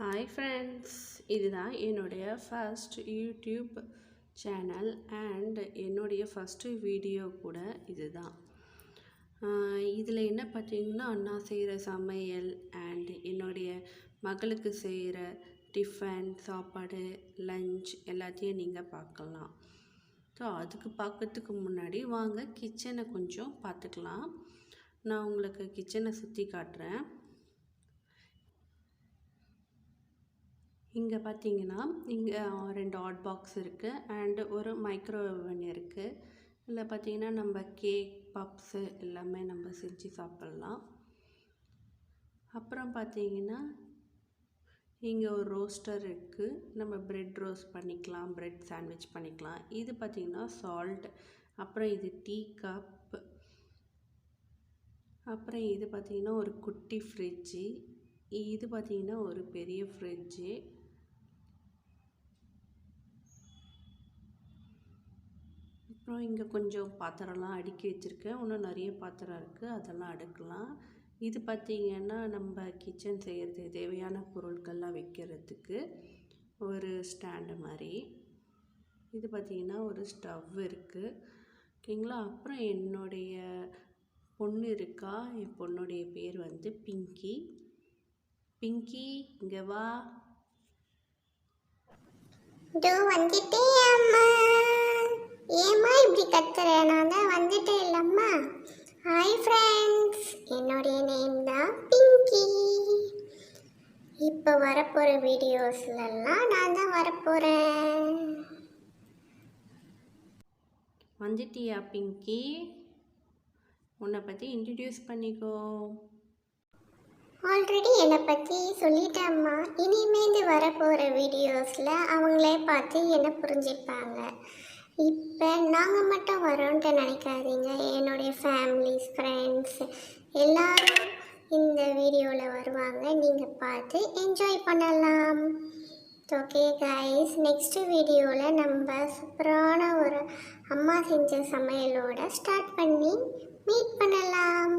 Hi friends இதுதான் என்னுடைய first YouTube channel and என்னுடைய ஃபஸ்ட்டு வீடியோ கூட இதுதான். இதில் என்ன பார்த்தீங்கன்னா நான் செய்கிற சமையல் அண்ட் என்னுடைய மகளுக்கு செய்கிற டிஃபன் சாப்பாடு லஞ்ச் எல்லாத்தையும் நீங்கள் பார்க்கலாம். ஸோ அதுக்கு பார்க்கறதுக்கு முன்னாடி வாங்க கிச்சனை கொஞ்சம் பார்த்துக்கலாம். நான் உங்களுக்கு கிச்சனை சுற்றி காட்டுறேன். இங்கே பார்த்தீங்கன்னா இங்கே ரெண்டு ஹாட் பாக்ஸ் இருக்குது அண்டு ஒரு மைக்ரோவேவன் இருக்குது இதில் பார்த்தீங்கன்னா நம்ம கேக் பப்ஸு எல்லாமே நம்ம செஞ்சு சாப்பிட்லாம். அப்புறம் பார்த்தீங்கன்னா இங்கே ஒரு ரோஸ்டர் இருக்குது நம்ம ப்ரெட் ரோஸ்ட் பண்ணிக்கலாம் ப்ரெட் சாண்ட்விச் பண்ணிக்கலாம். இது பார்த்திங்கன்னா சால்ட் அப்புறம் இது டீ கப் அப்புறம் இது பார்த்திங்கன்னா ஒரு குட்டி ஃப்ரிட்ஜு இது பார்த்திங்கன்னா ஒரு பெரிய ஃப்ரிட்ஜு அப்புறம் இங்கே கொஞ்சம் பாத்திரம்லாம் அடுக்கி வச்சுருக்கேன். இன்னும் நிறைய பாத்திரம் இருக்குது அதெல்லாம் அடுக்கலாம். இது பார்த்திங்கன்னா நம்ம கிச்சன் செய்கிறது தேவையான பொருட்கள்லாம் வைக்கிறதுக்கு ஒரு ஸ்டாண்டு மாதிரி. இது பார்த்திங்கன்னா ஒரு ஸ்டவ் இருக்குது ஓகேங்களா? அப்புறம் என்னுடைய பொண்ணு இருக்கா? என் பொண்ணுடைய பேர் வந்து பிங்கி. பிங்கி இங்கே வா. இதோ வந்துட்டேன் கத்துற நான் தான் வந்துட்டேன் இல்லம்மா. ஹாய் ஃப்ரெண்ட்ஸ் என்னுடைய நேம் தான் பிங்கி இப்போ வரப்போகிற வீடியோஸ்லலாம் நான் தான் வரப்போகிறேன் வந்துட்டியா பிங்கி உன்னை பற்றி இன்ட்ரடியூஸ் பண்ணிக்கோ. ஆல்ரெடி என்னை பற்றி சொல்லிட்டேம்மா. இனிமேந்து வரப்போகிற வீடியோஸில் அவங்களே பார்த்து என்னை புரிஞ்சுப்பாங்க. இப்போ நாங்கள் மட்டும் வரோன்ட்டு நினைக்காதீங்க. என்னுடைய ஃபேமிலிஸ் ஃப்ரெண்ட்ஸ் எல்லாரும் இந்த வீடியோவில் வருவாங்க. நீங்கள் பார்த்து என்ஜாய் பண்ணலாம். ஓகே கைஸ் நெக்ஸ்ட் வீடியோவில் நம்ம சூப்பரான ஒரு அம்மா செஞ்ச சமையலோட ஸ்டார்ட் பண்ணி மீட் பண்ணலாம்.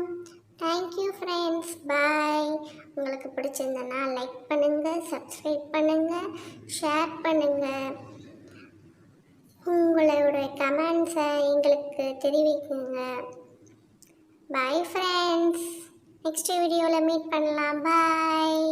தேங்க்யூ ஃப்ரெண்ட்ஸ் பாய் உங்களுக்கு பிடிச்சிருந்தனா லைக் பண்ணுங்கள் சப்ஸ்கிரைப் பண்ணுங்கள் ஷேர் பண்ணுங்கள் உங்களோட கமெண்ட்ஸை எங்களுக்கு தெரிவிக்குங்க. பாய் ஃப்ரெண்ட்ஸ் நெக்ஸ்ட் வீடியோவில் மீட் பண்ணலாம். பாய்